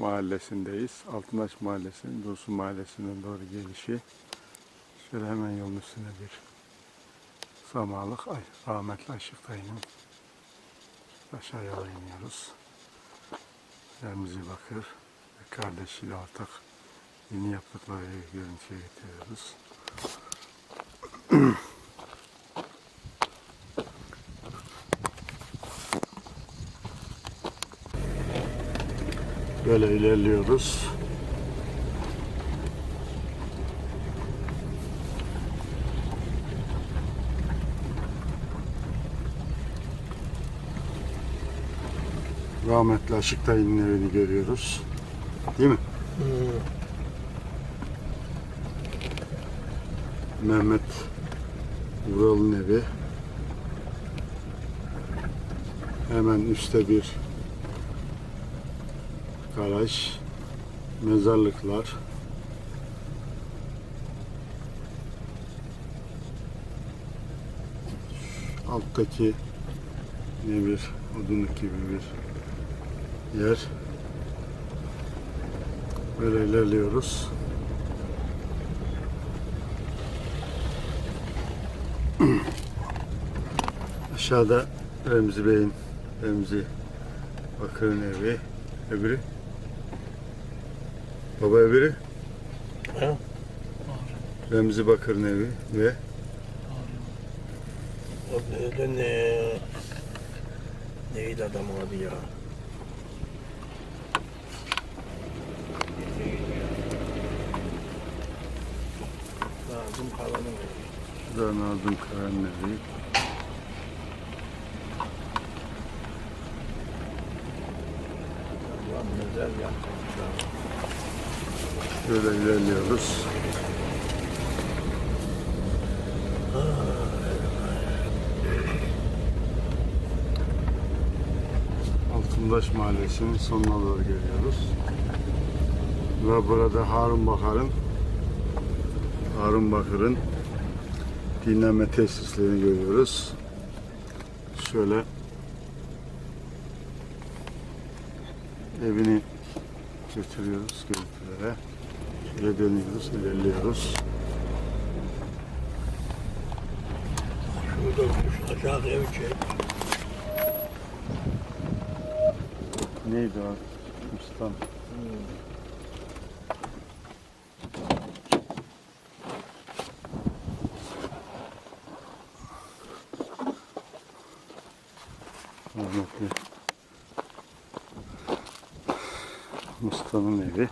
mahallesindeyiz. Altıntaş Mahallesi'nin Dursun Mahallesi'nden doğru gelişi. Şöyle hemen yolun üstüne bir samalık. Ay, rahmetli Aşık dayının aşağı yola iniyoruz. Remzi Bakır ve kardeşiyle ortak yeni yaptıkları görüntüye getiriyoruz. Böyle ilerliyoruz. Rahmetli Aşık Dayı'nın evini görüyoruz. Değil mi? Mehmet Vural'ın evi. Hemen üstte bir garaj, mezarlıklar. Alttaki ne bir odunluk gibi bir yer. Böyle ilerliyoruz. Aşağıda Remzi Bey'in, Remzi Bakır'ın evi. Öbürü? Baba öbürü? He? Remzi Bakır'ın evi ve O böyle ne? Neydi adamın adı ya? Nazım Kalan'ın evi. bu da Nazım Kara'nın evi. Ulan güzel yapmışlar. Şöyle ilerliyoruz. Altındaş Mahallesi'nin sonuna doğru geliyoruz. Ve burada Harun Bakar'ın Harun Bakır'ın dinlenme tesislerini görüyoruz. Şöyle evini götürüyoruz görüntülere. Şöyle dönüyoruz, ilerliyoruz. Şurada şu aşağıda ev çek. Neydi o? Ustam. Rahmetli Mustafa'nın evi.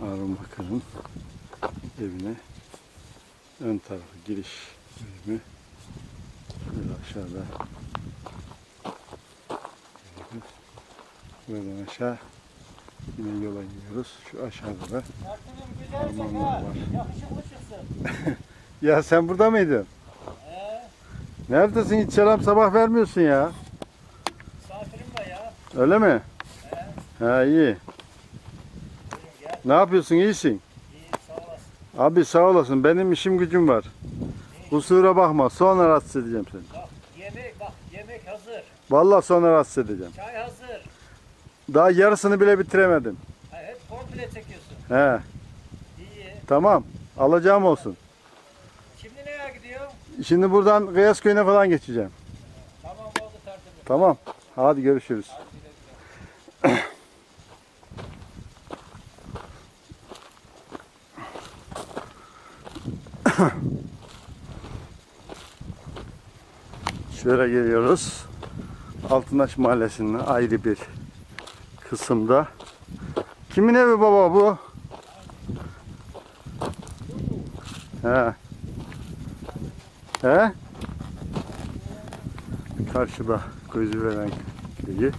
Harun Bakır'ın evine ön tarafı giriş bölümü böyle aşağıda buradan aşağı yine yola gidiyoruz. Şu aşağıda da ormanlar var. Ya sen burada mıydın? Neredesin? Hiç selam sabah vermiyorsun ya. Misafirim var ya. Öyle mi? Ha iyi. Ne yapıyorsun? İyisin. İyi sağ olasın. Abi sağ olasın. Benim işim gücüm var. Kusura bakma. Sonra rahatsız edeceğim seni. Bak yemek bak yemek hazır. Vallahi sonra rahatsız edeceğim. Çay hazır. Daha yarısını bile bitiremedim. Ha, hep komple çekiyorsun. He, İyi. tamam. Alacağım olsun. Şimdi nereye gidiyor? Şimdi buradan Kıyas falan geçeceğim. Tamam oldu tertemiz. Tamam. Hadi görüşürüz. Hadi Şöyle geliyoruz. Altındaş Mahallesi'nin ayrı bir kısımda. Kimin evi baba bu? He. He? Karşıda gözü veren köyü.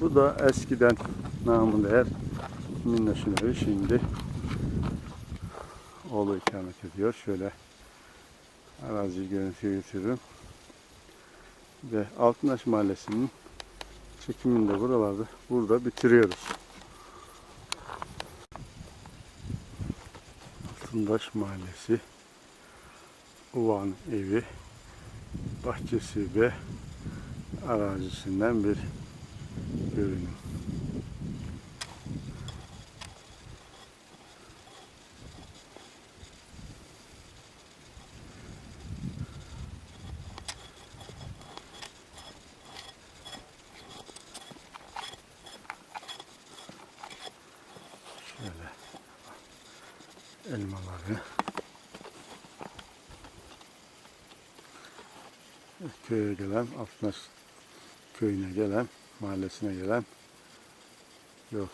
Bu da eskiden namı değer Minnoş'un evi şimdi oğlu ikamet ediyor. Şöyle araziyi görüntüye getiririm. Ve Altıntaş Mahallesi'nin çekimini de buralarda burada bitiriyoruz. Altıntaş Mahallesi Uvan evi bahçesi ve arazisinden bir görünüm. Elmaları köye gelen Afnas köyüne gelen mahallesine gelen yol.